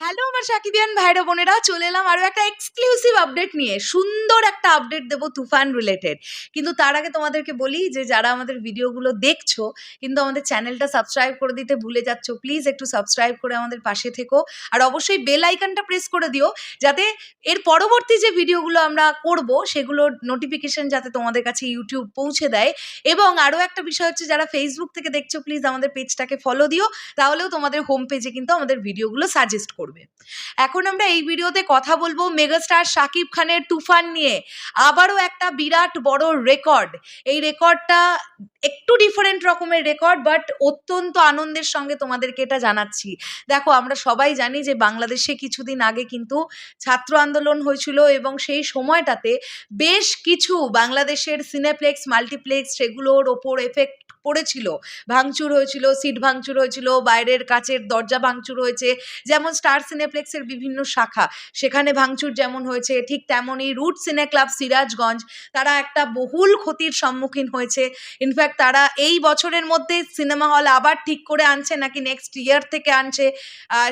Hello আমার সাকিবিয়ান ভাইরা বোনেরা, চলে এলাম আরও একটা এক্সক্লুসিভ আপডেট নিয়ে। সুন্দর একটা আপডেট দেবো তুফান রিলেটেড কিন্তু তার আগে তোমাদেরকে বলি যে, যারা আমাদের ভিডিওগুলো দেখছ, কিন্তু আমাদের চ্যানেলটা সাবস্ক্রাইব করে দিতে ভুলে যাচ্ছ প্লিজ একটু সাবস্ক্রাইব করে আমাদের পাশে থেকো। আর অবশ্যই বেল আইকনটা প্রেস করে দিও, যাতে এর পরবর্তী যে ভিডিওগুলো আমরা করব, সেগুলোর নোটিফিকেশন যাতে তোমাদের কাছে ইউটিউব পৌঁছে দেয়। এবং আরও একটা বিষয় হচ্ছে, যারা ফেসবুক থেকে দেখছ প্লিজ আমাদের পেজটাকে ফলো দিও। তাহলেও তোমাদের হোম পেজে কিন্তু আমাদের ভিডিওগুলো সাজেস্ট করবে। এখন আমরা এই ভিডিওতে কথা বলব মেগাস্টার শাকিব খানের তুফান নিয়ে। আবারও একটা বিরাট বড় রেকর্ড এই রেকর্ডটা একটু ডিফারেন্ট রকমের রেকর্ড বাট অত্যন্ত আনন্দের সঙ্গে তোমাদেরকে এটা জানাচ্ছি। দেখো, আমরা সবাই জানি যে বাংলাদেশে কিছুদিন আগে কিন্তু ছাত্র আন্দোলন হয়েছিল এবং সেই সময়টাতে বেশ কিছু বাংলাদেশের সিনেপ্লেক্স মাল্টিপ্লেক্স সেগুলোর ওপর এফেক্ট পড়েছিল, ভাঙচুর হয়েছিল, সিট ভাঙচুর হয়েছিল, বাইরের কাচের দরজা ভাঙচুর হয়েছে, যেমন স্টার সিনেপ্লেক্সের বিভিন্ন শাখা, সেখানে ভাঙচুর যেমন হয়েছে, ঠিক তেমনই রুট সিনে ক্লাব সিরাজগঞ্জ, তারা একটা বহুল ক্ষতির সম্মুখীন হয়েছে ইনফ্যাক্ট তারা এই বছরের মধ্যে সিনেমা হল আবার ঠিক করে আনছে নাকি নেক্সট ইয়ার থেকে আনছে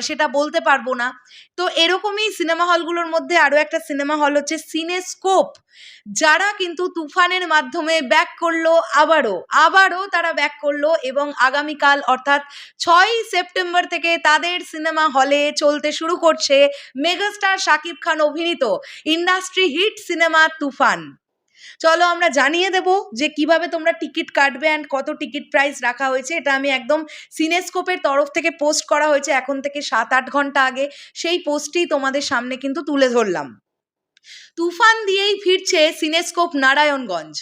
সেটা বলতে পারব না। তো এরকমই সিনেমা হলগুলোর মধ্যে আরও একটা সিনেমা হল হচ্ছে সিনেস্কোপ যারা কিন্তু তুফানের মাধ্যমে ব্যাক করল আবারও আবারও তারা ব্যাক করল এবং আগামীকাল অর্থাৎ ছয়ই সেপ্টেম্বর থেকে তাদের সিনেমা হলে চলতে শুরু করছে মেগাস্টার শাকিব খান অভিনীত ইন্ডাস্ট্রি হিট সিনেমা তুফান। চলো আমরা জানিয়ে দেব যে কীভাবে তোমরা টিকিট কাটবে অ্যান্ড কত টিকিট প্রাইস রাখা হয়েছে। এটা আমি একদম সিনেস্কোপের তরফ থেকে পোস্ট করা হয়েছে এখন থেকে সাত আট ঘণ্টা আগে। সেই পোস্টটি তোমাদের সামনে কিন্তু তুলে ধরলাম। তুফান দিয়েই ফিরছে সিনেস্কোপ নারায়ণগঞ্জ।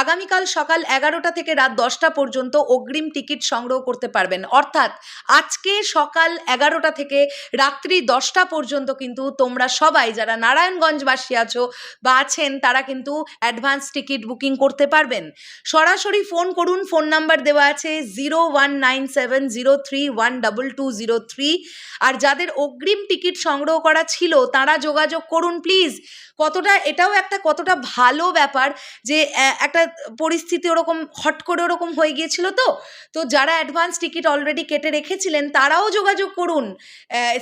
আগামীকাল সকাল এগারোটা থেকে রাত দশটা পর্যন্ত অগ্রিম টিকিট সংগ্রহ করতে পারবেন। অর্থাৎ আজকে সকাল এগারোটা থেকে রাত্রি দশটা পর্যন্ত কিন্তু তোমরা সবাই যারা নারায়ণগঞ্জবাসী আছো বা আছেন, তারা কিন্তু অ্যাডভান্স টিকিট বুকিং করতে পারবেন। সরাসরি ফোন করুন, ফোন নাম্বার দেওয়া আছে zero one nine seven zero three one double two zero three. আর যাদের অগ্রিম টিকিট সংগ্রহ করা ছিল, তারা যোগাযোগ করুন প্লিজ। কতটা, এটাও একটা কতটা ভালো ব্যাপার যে একটা পরিস্থিতি ওরকম, হট করে ওরকম হয়ে গিয়েছিল তো। তো যারা অ্যাডভান্স টিকিট অলরেডি কেটে রেখেছিলেন, তারাও যোগাযোগ করুন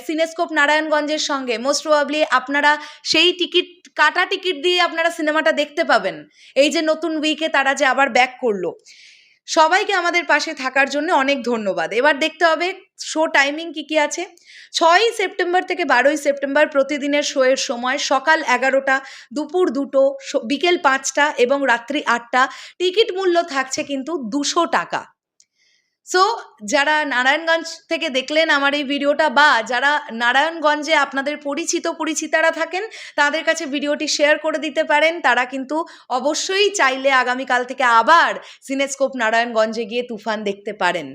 সিনেস্কোপ নারায়ণগঞ্জের সঙ্গে। মোস্ট প্রবাবলি আপনারা সেই টিকিট কাটা টিকিট দিয়ে আপনারা সিনেমাটা দেখতে পাবেন। এই যে নতুন উইকে তারা যে আবার ব্যাক করল। সবাইকে আমাদের পাশে থাকার জন্য অনেক ধন্যবাদ। এবার দেখতে হবে শো টাইমিং কি কি আছে। ছয়ই সেপ্টেম্বর থেকে বারোই সেপ্টেম্বর প্রতিদিনের শোয়ের সময় সকাল এগারোটা, দুপুর দুটো বিকেল পাঁচটা এবং রাত্রি আটটা। টিকিট মূল্য থাকছে কিন্তু দুশো টাকা। সো যারা নারায়ণগঞ্জ থেকে দেখলেন আমার এই ভিডিওটা বা যারা নারায়ণগঞ্জে আপনাদের পরিচিত পরিচিতারা থাকেন, তাদের কাছে ভিডিওটি শেয়ার করে দিতে পারেন। তারা কিন্তু অবশ্যই চাইলে আগামীকাল থেকে আবার সিনেস্কোপ নারায়ণগঞ্জে গিয়ে তুফান দেখতে পারেন।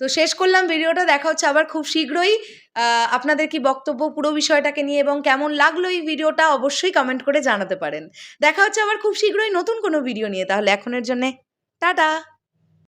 তো শেষ করলাম ভিডিওটা, দেখা হচ্ছে আবার খুব শীঘ্রই। আপনাদের কি বক্তব্য, পুরো বিষয়টাকে নিয়ে এবং কেমন লাগল এই ভিডিওটা অবশ্যই কমেন্ট করে জানাতে পারেন। দেখা হচ্ছে আবার খুব শীঘ্রই নতুন কোনো ভিডিও নিয়ে, তাহলে এখনের জন্যে টাটা।